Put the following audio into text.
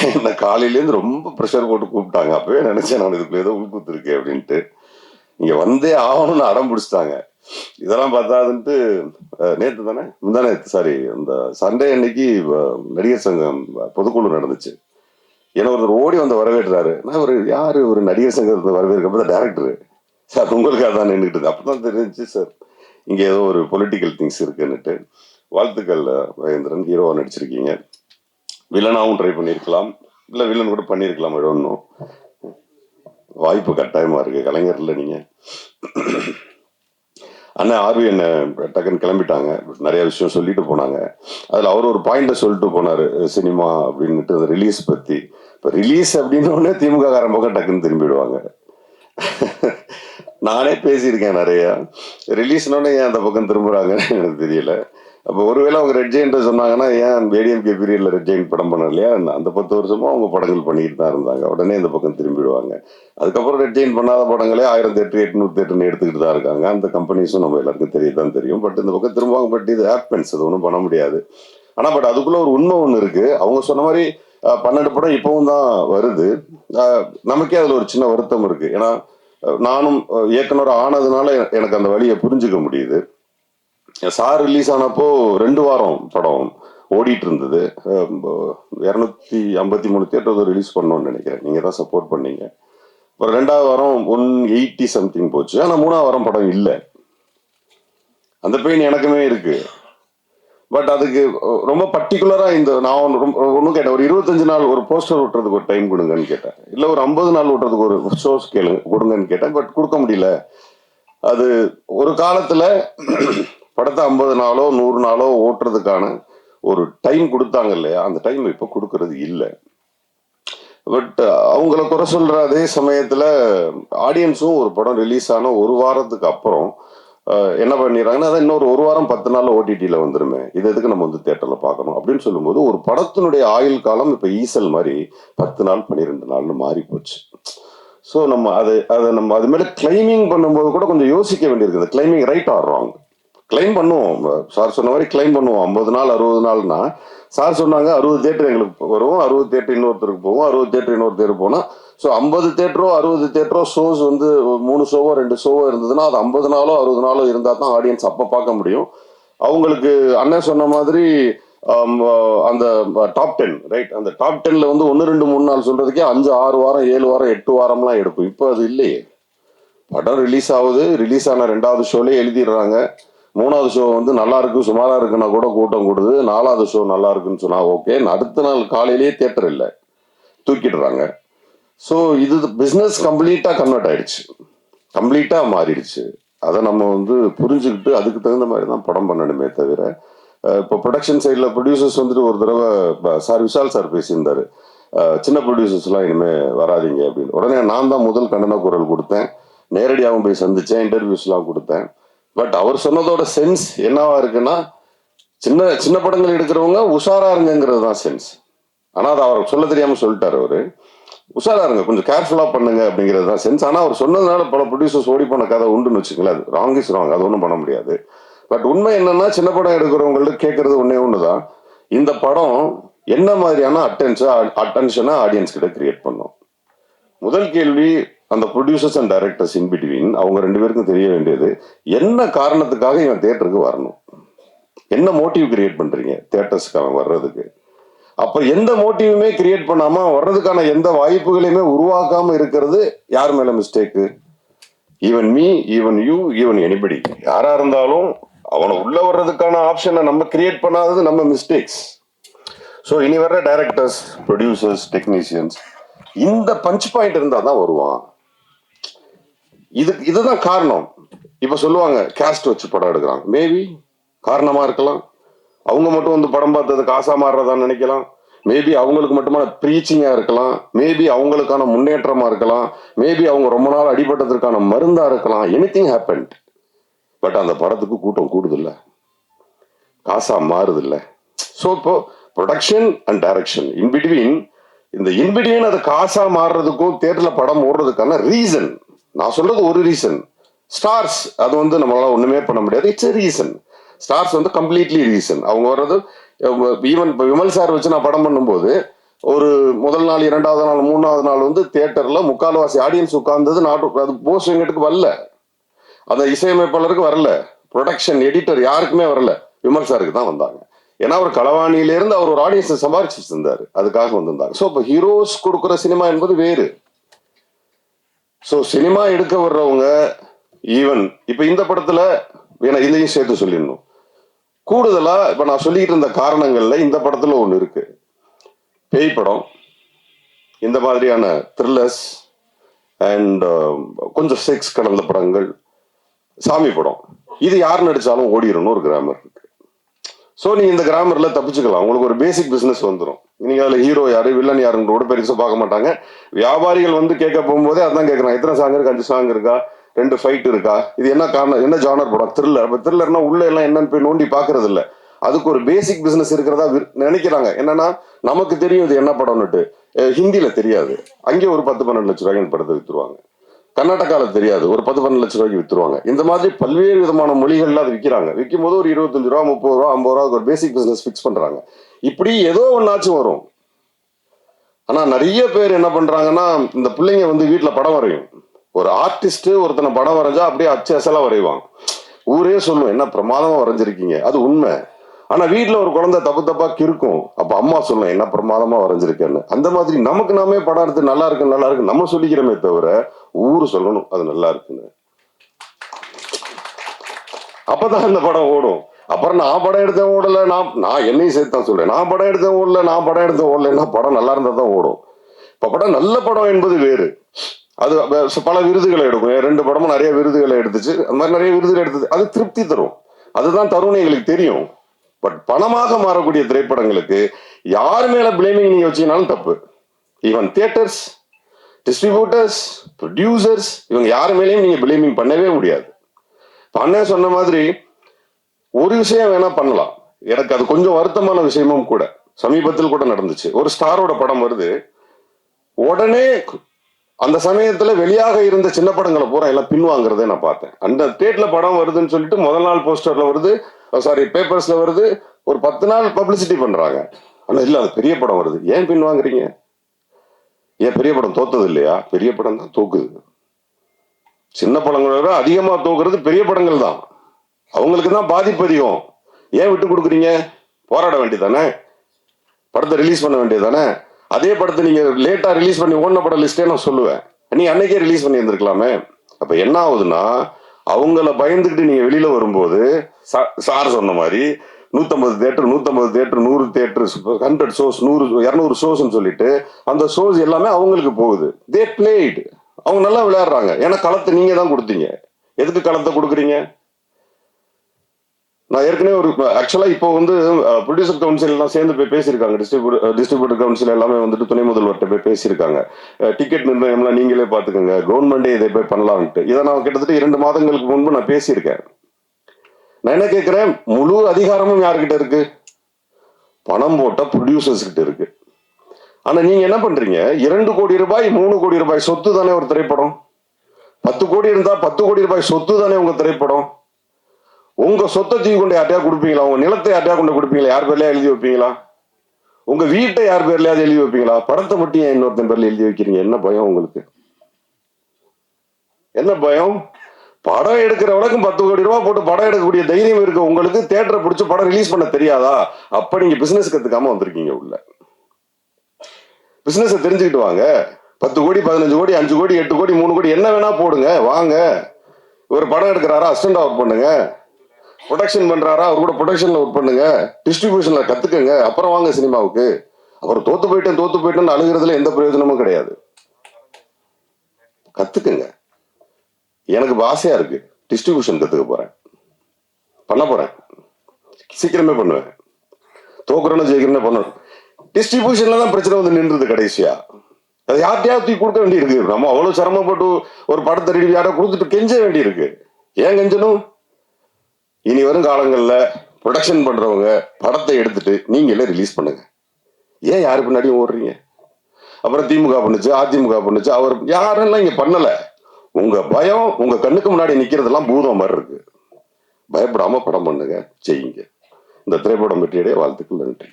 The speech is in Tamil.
என்ன காலையிலேருந்து ரொம்ப ப்ரெஷர் போட்டு கூப்பிட்டாங்க. அப்பவே நினைச்சேன் நான் இதுக்குள்ள ஏதோ உள்கூத்துருக்கேன் அப்படின்ட்டு. இங்கே வந்தே ஆகணும்னு அடம் பிடிச்சிட்டாங்க. இதெல்லாம் பார்த்தாதுன்ட்டு நேற்று தானே? முந்தா சாரி அந்த சண்டே அன்னைக்கு நடிகர் சங்கம் பொதுக்குழு நடந்துச்சு. ஏன்னா ஒருத்தர் ஓடி வந்து வரவேற்றாரு. நான் ஒரு யாரு? ஒரு நடிகர் சங்கத்தை வரவேற்க டேரக்டரு சார் உங்களுக்காக தான் நின்றுட்டு அப்பதான் தெரிஞ்சுச்சு சார். இங்கே ஏதோ ஒரு பொலிட்டிக்கல் திங்ஸ் இருக்குன்னுட்டு. வாழ்த்துக்கள் மகேந்திரன். ஹீரோவா நடிச்சிருக்கீங்க. வில்லனாகவும் ட்ரை பண்ணியிருக்கலாம் இல்லை வில்லன் கூட பண்ணியிருக்கலாம் ஒன்றும் வாய்ப்பு கட்டாயமாக இருக்குது கலைஞரில் நீங்கள் அண்ணன் ஆர்வி என்ன டக்குன்னு கிளம்பிட்டாங்க. நிறைய விஷயம் சொல்லிட்டு போனாங்க. அதில் அவர் ஒரு பாயிண்ட சொல்லிட்டு போனாரு சினிமா அப்படின்ட்டு அந்த ரிலீஸ் பற்றி இப்போ ரிலீஸ் அப்படின்னு திமுக காரன் பக்கம் டக்குன்னு திரும்பிடுவாங்க. நானே பேசியிருக்கேன் நிறையா. ரிலீஸ்னோடனே ஏன் அந்த பக்கம் திரும்புகிறாங்கன்னு எனக்கு தெரியல. அப்போ ஒருவேளை அவங்க ரெட் ஜெயின்ட் சொன்னாங்கன்னா ஏன் ஏடிஎம்கே பீரியட்ல ரெட் ஜெயின்ட் படம் பண்ணலையா அந்த பத்து வருஷமும் அவங்க படங்கள் பண்ணிட்டு தான் இருந்தாங்க. உடனே இந்த பக்கம் திரும்பிடுவாங்க. அதுக்கப்புறம் ரெட் ஜெயின் பண்ணாத படங்களே ஆயிரத்தி எட்டு எட்நூத்தி எட்டுன்னு எடுத்துக்கிட்டு தான் இருக்காங்க. அந்த கம்பெனிஸும் நம்ம எல்லாருக்கும் தெரிய தான் தெரியும். பட் இந்த பக்கம் திரும்புவாங்க பட் இது ஹேப்பன்ஸ் அது ஒன்றும் பண்ண முடியாது. ஆனால் பட் அதுக்குள்ள ஒரு உண்மை ஒன்று இருக்கு. அவங்க சொன்ன மாதிரி பன்னெண்டு படம் இப்பவும் தான் வருது. நமக்கே அதுல ஒரு சின்ன வருத்தம் இருக்கு. ஏன்னா நானும் இயக்குனர் ஆனதுனால எனக்கு அந்த வழியை புரிஞ்சுக்க முடியுது. சார் ரிலீஸ் ஆனப்போ ரெண்டு வாரம் படம் ஓடிட்டு இருந்தது இரநூத்தி ஐம்பத்தி மூணு தேட்டர் ரிலீஸ் பண்ணோம்னு நினைக்கிறேன். நீங்கள் தான் சப்போர்ட் பண்ணீங்க. அப்புறம் ரெண்டாவது வாரம் ஒன் எயிட்டி சம்திங் போச்சு. ஆனால் மூணாவது வாரம் படம் இல்லை. அந்த பெயின் எனக்குமே இருக்கு. பட் அதுக்கு ரொம்ப பர்டிகுலராக இந்த நான் ஒன்று ரொம்ப ஒன்றும் கேட்டேன். ஒரு இருபத்தஞ்சு நாள் ஒரு போஸ்டர் ஓட்டுறதுக்கு ஒரு டைம் கொடுங்கன்னு கேட்டேன். இல்லை ஒரு ஐம்பது நாள் ஓட்டுறதுக்கு ஒரு ஷோஸ் கேளுங்க கொடுங்கன்னு கேட்டேன். பட் கொடுக்க முடியல. அது ஒரு காலத்தில் படத்தை ஐம்பது நாளோ நூறு நாளோ ஓட்டுறதுக்கான ஒரு டைம் கொடுத்தாங்க இல்லையா? அந்த டைம் இப்போ கொடுக்கறது இல்லை. பட் அவங்கள குறை சொல்ற அதே சமயத்துல ஆடியன்ஸும் ஒரு படம் ரிலீஸ் ஆன ஒரு வாரத்துக்கு அப்புறம் என்ன பண்ணிடுறாங்கன்னா அதான் இன்னொரு ஒரு வாரம் பத்து நாள் ஓடிடியில வந்துருமே. இது எதுக்கு நம்ம வந்து தேட்டர்ல பார்க்கணும்? அப்படின்னு சொல்லும்போது ஒரு படத்தினுடைய ஆயுள் காலம் இப்ப ஈசல் மாதிரி பத்து நாள் பன்னிரெண்டு நாள்னு மாறி போச்சு ஸோ நம்ம அது அதை நம்ம அது மேலே கிளைமிங் பண்ணும்போது கூட கொஞ்சம் யோசிக்க வேண்டியிருக்கு கிளைமிங் ரைட் ஆடுறாங்க கிளைம் பண்ணுவோம். சார் சொன்ன மாதிரி கிளைம் பண்ணுவோம். ஐம்பது நாள் அறுபது நாள்னா சார் சொன்னாங்க அறுபது தேட்டர் எங்களுக்கு வரும். அறுபது தேட்டர் இன்னொருத்தருக்கு போவோம் அறுபது தேட்டர் இன்னொரு தேட்டர் ஸோ ஐம்பது தேட்டரோ அறுபது தேட்டரோ ஷோஸ் வந்து மூணு ஷோவோ ரெண்டு ஷோவோ இருந்ததுன்னா அது ஐம்பது நாளோ அறுபது நாளோ இருந்தால் தான் ஆடியன்ஸ் அப்போ பார்க்க முடியும். அவங்களுக்கு அண்ணன் சொன்ன மாதிரி அந்த டாப் டென் ரைட் அந்த டாப் டென்ல வந்து ஒன்று ரெண்டு மூணு நாள் சொல்றதுக்கே அஞ்சு ஆறு வாரம் ஏழு வாரம் எட்டு வாரம்லாம் எடுக்கும். இப்போ அது இல்லையே. படம் ரிலீஸ் ஆகுது. ரிலீஸ் ஆன ரெண்டாவது ஷோலே எழுதிடுறாங்க. மூணாவது ஷோ வந்து நல்லா இருக்கு சுமாரா இருக்குன்னா கூட கூட்டம் கூடுது. நாலாவது ஷோ நல்லா இருக்குன்னு சொன்னா ஓகே அடுத்த நாள் காலையிலேயே தேட்டர் இல்லை. தூக்கிடுறாங்க. ஸோ இது பிஸ்னஸ் கம்ப்ளீட்டாக கன்வெர்ட் ஆயிடுச்சு. கம்ப்ளீட்டாக மாறிடுச்சு. அதை நம்ம வந்து புரிஞ்சுக்கிட்டு அதுக்கு தகுந்த மாதிரி தான் படம் பண்ணணுமே தவிர இப்போ ப்ரொடக்ஷன் சைடில் ப்ரொடியூசர்ஸ் வந்துட்டு ஒரு தடவை சார் விஷால் சார் பேசியிருந்தாரு. சின்ன ப்ரொடியூசர்ஸ்லாம் இனிமேல் வராதீங்க அப்படின்னு. உடனே நான் தான் முதல் கண்டன குரல் கொடுத்தேன். நேரடியாகவும் போய் சந்தித்தேன் இன்டர்வியூஸ்லாம் கொடுத்தேன். பட் அவர் சொன்னதோட சென்ஸ் என்னவா இருக்குன்னா சின்ன சின்ன படங்கள் எடுக்கிறவங்க உஷாரா இருங்கிறது தான் சென்ஸ். ஆனா அதை அவர் சொல்ல தெரியாம சொல்லிட்டாரு அவரு. உஷாரா இருங்க கொஞ்சம் கேர்ஃபுல்லா பண்ணுங்க அப்படிங்கிறது தான் சென்ஸ். ஆனா அவர் சொன்னதுனால பல ப்ரொடியூசர்ஸ் ஓடி போன கதை உண்டுன்னு வச்சுங்களேன் அது ராங் இஸ் ராங் அது ஒன்றும் பண்ண முடியாது. பட் உண்மை என்னன்னா சின்ன படம் எடுக்கிறவங்களுக்கு கேட்கறது ஒன்னே ஒண்ணுதான். இந்த படம் என்ன மாதிரியான அட்டென்ஷன் அட்டென்ஷனை ஆடியன்ஸ் கிட்ட கிரியேட் பண்ணும்? முதல் கேள்வி அந்த producers and directors in between அவங்க ரெண்டு பேருக்கும் தெரிய வேண்டியது என்ன காரணத்துக்காக இவன் தியேட்டருக்கு வரணும்? என்ன மோட்டிவ் கிரியேட் பண்றீங்க தியேட்டர்ஸ்க்கு அவன் வர்றதுக்கு? அப்ப எந்த மோட்டிவுமே கிரியேட் பண்ணாம வர்றதுக்கான எந்த வாய்ப்புகளையுமே உருவாக்காம இருக்கிறது யார் மேல mistake even me even you even anybody யாரா இருந்தாலும் அவனை உள்ள வர்றதுக்கான ஆப்ஷனை நம்ம கிரியேட் பண்ணாதது நம்ம மிஸ்டேக்ஸ் ஸோ இனி வர்ற டைரக்டர்ஸ் ப்ரொடியூசர்ஸ் டெக்னீஷியன்ஸ் இந்த பஞ்ச் பாயிண்ட் இருந்தால் தான் வருவான். இது இதுதான் காரணம். இப்ப சொல்லுவாங்க கேஸ்ட் வச்சு படம் எடுக்கிறாங்க மேபி காரணமா இருக்கலாம். அவங்க மட்டும் வந்து படம் பார்த்தது காசா மாறுறதா நினைக்கலாம். மேபி அவங்களுக்கு மட்டுமான ப்ரீச்சிங்கா இருக்கலாம். மேபி அவங்களுக்கான முன்னேற்றமா இருக்கலாம். மேபி அவங்க ரொம்ப நாள் அடிபட்டதற்கான மருந்தா இருக்கலாம். எனிதிங் ஹேப்பன் பட் அந்த படத்துக்கு கூட்டம் கூடுதில்ல. காசா மாறுது ஸோ இப்போ production and direction in between இந்த இன்பிட்வீன் அது காசா மாறுறதுக்கும் தேட்டரில் படம் ஓடுறதுக்கான ரீசன் நான் சொல்றது ஒரு ரீசன் ஸ்டார்ஸ் அது வந்து நம்மளால ஒண்ணுமே பண்ண முடியாது. இட்ஸ் ரீசன் ஸ்டார்ஸ் வந்து கம்ப்ளீட்லி ரீசன் அவங்க வர்றது ஈவன் இப்போ விமல் சார் வச்சு நான் படம் பண்ணும்போது ஒரு முதல் நாள் இரண்டாவது நாள் மூணாவது நாள் வந்து தியேட்டர்ல முக்கால்வாசி ஆடியன்ஸ் உட்கார்ந்தது நாட்டு அது போஸ் வெங்கட்டுக்கு வரல. அந்த இசையமைப்பாளருக்கு வரல. ப்ரொடக்ஷன் எடிட்டர் யாருக்குமே வரல. விமர்சகருக்கு தான் வந்தாங்க. ஏன்னா அவர் களவாணியிலேருந்து அவர் ஒரு ஆடியன்ஸை சம்பாரிச்சு இருந்தாரு. அதுக்காக வந்திருந்தாங்க. ஸோ இப்போ ஹீரோஸ் கொடுக்குற சினிமா என்பது வேறு. ஸோ சினிமா எடுக்க வர்றவங்க ஈவன் இப்போ இந்த படத்தில் ஏன்னா இதையும் சேர்த்து சொல்லிடணும். கூடுதலாக இப்போ நான் சொல்லிக்கிட்டு இருந்த காரணங்களில் இந்த படத்தில் ஒன்று இருக்கு. பேய் படம் இந்த மாதிரியான த்ரில்லர்ஸ் அண்ட் um, கொஞ்சம் செக்ஸ் கலந்த படங்கள் சாமி படம். இது யார் நடித்தாலும் ஓடிடணும் ஒரு கிராமர் இருக்கு. ஸோ நீங்க இந்த கிராமர்ல தப்பிச்சுக்கலாம். உங்களுக்கு ஒரு பேசிக் பிசினஸ் வந்துடும் நீங்க அதுல ஹீரோ யாரு வில்லன் யாருன்னு கூட பெருசா பார்க்க மாட்டாங்க. வியாபாரிகள் வந்து கேட்க போகும்போதே அதான் கேட்குறான் எத்தனை சாங் இருக்கு அஞ்சு சாங் இருக்கா? ரெண்டு ஃபைட் இருக்கா? இது என்ன காரணம்? என்ன ஜானர் படம்? த்ரில்லர் இப்போ த்ரில்லர்னா உள்ள எல்லாம் என்னன்னு போய் நோண்டி பாக்குறது இல்ல அதுக்கு ஒரு பேசிக் பிசினஸ் இருக்கிறதா நினைக்கிறாங்க. என்னன்னா நமக்கு தெரியும் இது என்ன படம்னுட்டு. ஹிந்தியில் தெரியாது. அங்கே ஒரு பத்து பன்னெண்டு லட்ச ரூபாய்க்கு படத்தை வித்துருவாங்க. கர்நாடகாவில் தெரியாது. ஒரு பத்து பன்னெண்டு லட்ச ரூபாய்க்கு வித்துருவாங்க. இந்த மாதிரி பல்வேறு விதமான மொழிகள்ல அது விற்கிறாங்க விற்கும் போது ஒரு இருபத்தஞ்சு ரூபா முப்பது ரூபா ஐம்பது ரூபா ஒரு பேசிக் பிசினஸ் ஃபிக்ஸ் பண்றாங்க. இப்படி ஏதோ ஒன்னாச்சும் வரும். ஆனா நிறைய பேர் என்ன பண்றாங்கன்னா இந்த பிள்ளைங்க வந்து வீட்டுல படம் வரையும். ஒரு ஆர்டிஸ்ட் ஒருத்தனை படம் வரைஞ்சா அப்படியே அச்சு அசலா வரைவாங்க ஊரே சொல்லுவேன் என்ன பிரமாதமா வரைஞ்சிருக்கீங்க. அது உண்மை. ஆனா வீட்டுல ஒரு குழந்தை தப்பு தப்பா கிறுக்கும். அப்ப அம்மா சொல்லும் என்ன பிரமாதமா வரைஞ்சிருக்கேன்னு. அந்த மாதிரி நமக்கு நாமே படம் எடுத்து நல்லா இருக்கு நல்லா இருக்கு நம்ம சொல்லிக்கிறோமே தவிர ஊரு சொல்லணும் அது நல்லா இருக்குன்னு. அப்பதான் அந்த படம் ஓடும். அப்புறம் நான் படம் எடுத்தேன் ஓடல நான் நான் என்னையும் சேர்த்து தான் சொல்றேன். நான் படம் எடுத்தேன் ஓடல நான் படம் எடுத்தேன் ஓடலைன்னா படம் நல்லா இருந்தா தான் ஓடும். இப்ப படம் நல்ல படம் என்பது வேறு. அது பல விருதுகளை எடுக்கும். ரெண்டு படமும் நிறைய விருதுகளை எடுத்துச்சு. அந்த மாதிரி நிறைய விருதுகள் எடுத்தது. அது திருப்தி தரும். அதுதான் தரும்னு எங்களுக்கு தெரியும். பட் பணமாக மாறக்கூடிய திரைப்படங்களுக்கு யார் மேல பிளேமிங் நீங்க வச்சீங்கனாலும் தப்பு. ஈவன் தியேட்டர்ஸ் டிஸ்ட்ரிபியூட்டர்ஸ் ப்ரொடியூசர்ஸ் இவங்க யார் மேலேயும் நீங்க பிளேமிங் பண்ணவே முடியாது. பண்ண சொன்ன மாதிரி ஒரு விஷயம் வேணா பண்ணலாம். எனக்கு அது கொஞ்சம் வருத்தமான விஷயமும் கூட. சமீபத்தில் கூட நடந்துச்சு. ஒரு ஸ்டாரோட படம் வருது. உடனே அந்த சமயத்துல வெளியாக இருந்த சின்ன படங்களை பூரா எல்லாம் பின்வாங்குறதே நான் பார்த்தேன். அந்த தேட்டில் படம் வருதுன்னு சொல்லிட்டு முதல் நாள் போஸ்டர்ல வருது. Oh, சாரி பேப்பர்ஸ்ல வருது ஒரு பத்து நாள் பப்ளிசிட்டி பண்றாங்க. ஆனா இல்ல அது பெரிய படம் வருது. ஏன் பின் வாங்குறீங்க? ஏன் பெரிய படம் தோத்தது இல்லையா? பெரிய படம் தான் தோக்குது. சின்ன படங்களை விட அதிகமா தோக்குறது பெரிய படங்கள் தான். அவங்களுக்கு தான் பாதிப்பு அதிகம். ஏன் விட்டு கொடுக்குறீங்க? போராட வேண்டியதானே? படத்தை ரிலீஸ் பண்ண வேண்டியதானே? அதே படத்தை நீங்க லேட்டா ரிலீஸ் பண்ணி ஓடின படம் லிஸ்டே நான் சொல்லுவேன். நீ அன்னைக்கே ரிலீஸ் பண்ணி இருந்திருக்கலாமே அப்ப என்ன ஆகுதுன்னா அவங்கள பயந்துக்கிட்டு நீங்க வெளியில வரும்போது சா- சார் சொன்ன மாதிரி நூத்தம்பது தேட்டர் நூத்தம்பது தேட்டர் நூறு தேட்டர் ஹண்ட்ரட் ஷோஸ் நூறு இரநூறு ஷோஸ்ன்னு சொல்லிட்டு அந்த ஷோஸ் எல்லாமே அவங்களுக்கு போகுது. தே பிளேட் அவங்க நல்லா விளையாடுறாங்க. ஏன்னா களத்தை நீங்க தான் கொடுத்தீங்க. எதுக்கு களத்தை கொடுக்குறீங்க? நான் ஏற்கனவே ஒரு ஆக்சுவலா இப்போ வந்து ப்ரொடியூசர் கவுன்சில் எல்லாம் சேர்ந்து போய் பேசியிருக்காங்க. டிஸ்ட்ரிபியூட் டிஸ்ட்ரிபியூட்டர் கவுன்சில் எல்லாமே வந்துட்டு துணை முதல்வர்கிட்ட போய் பேசியிருக்காங்க. டிக்கெட் நிர்ணயம்லாம் நீங்களே பாத்துக்கோங்க கவர்மெண்டே இதை போய் பண்ணலாம்ட்டு இதை நான் கிட்டத்தட்ட இரண்டு மாதங்களுக்கு முன்பு நான் பேசியிருக்கேன். நான் என்ன கேட்கிறேன்? முழு அதிகாரமும் யாருக்கிட்ட இருக்கு? பணம் போட்ட ப்ரொடியூசர்ஸ் கிட்ட இருக்கு. ஆனா நீங்க என்ன பண்றீங்க? இரண்டு கோடி ரூபாய் மூணு கோடி ரூபாய் சொத்து தானே ஒரு திரைப்படம்? பத்து கோடி இருந்தா பத்து கோடி ரூபாய் சொத்து தானே உங்க திரைப்படம்? உங்க சொத்தை தூக்கி கொண்டு யார்ட்டையா கொடுப்பீங்களா? உங்க நிலத்தை யார்ட்டையா கொண்டு கொடுப்பீங்களா? யார் பேர்லயா எழுதி வைப்பீங்களா? உங்க வீட்டை யார் பேர்லயாவது எழுதி வைப்பீங்களா? படத்தை மட்டும் ஏன் இன்னொருத்தன் பேர்ல எழுதி வைக்கிறீங்க? என்ன பயம் உங்களுக்கு? என்ன பயம்? படம் எடுக்கிறவனுக்கும் பத்து கோடி ரூபாய் போட்டு படம் எடுக்கக்கூடிய தைரியம் இருக்கு உங்களுக்கு தேட்டரை பிடிச்சி படம் ரிலீஸ் பண்ண தெரியாதா? அப்ப நீங்க பிசினஸ் கத்துக்காம வந்திருக்கீங்க உள்ள. பிசினஸ் தெரிஞ்சுக்கிட்டு வாங்க. பத்து கோடி பதினஞ்சு கோடி அஞ்சு கோடி எட்டு கோடி மூணு கோடி என்ன வேணா போடுங்க. வாங்க. ஒரு படம் எடுக்கிறாரா? அசிஸ்டன்ட் ஒர்க் பண்ணுங்க. ப்ரொடக்ஷன் பண்றாரா? அவர் கூட ப்ரொடக்ஷன்ல ஒர்க் பண்ணுங்க. டிஸ்ட்ரிபியூஷன்ல கத்துக்கங்க. அப்புறம் வாங்க சினிமாவுக்கு. அவர் தோத்து போயிட்டேன் தோத்து போயிட்டேன்னு அழுகிறதுல எந்த பிரயோஜனமும் கிடையாது. கத்துக்குங்க. எனக்கு இப்ப ஆசையா இருக்கு. டிஸ்ட்ரிபியூஷன் கத்துக்க போறேன். பண்ண போறேன். சீக்கிரமே பண்ணுவேன். தோக்குறேன்னு ஜெயிக்கிறேன்னு பண்ணணும். டிஸ்ட்ரிபியூஷன்ல தான் பிரச்சனை வந்து நின்றுது கடைசியா. அது யார்ட்டையாவது தூக்கி கொடுக்க வேண்டியிருக்கு. நம்ம அவ்வளவு சிரமப்பட்டு ஒரு படத்தை ரெடி யாரோ கொடுத்துட்டு கெஞ்ச வேண்டியிருக்கு. ஏன் கெஞ்சணும்? இனி வரும் காலங்களில் ப்ரொடக்ஷன் பண்ணுறவங்க படத்தை எடுத்துட்டு நீங்களே ரிலீஸ் பண்ணுங்க. ஏன் யாரு பின்னாடியும் ஓடுறீங்க? அப்புறம் திமுக பண்ணுச்சு அதிமுக பண்ணுச்சு அவர் யாரெல்லாம் இங்கே பண்ணலை? உங்கள் பயம் உங்கள் கண்ணுக்கு முன்னாடி நிற்கிறதெல்லாம் பூதம் மாதிரி இருக்கு. பயப்படாமல் படம் பண்ணுங்க செய்யுங்க. இந்த திரைப்படம் வெற்றியடைய வாழ்த்துக்கள் நன்றி.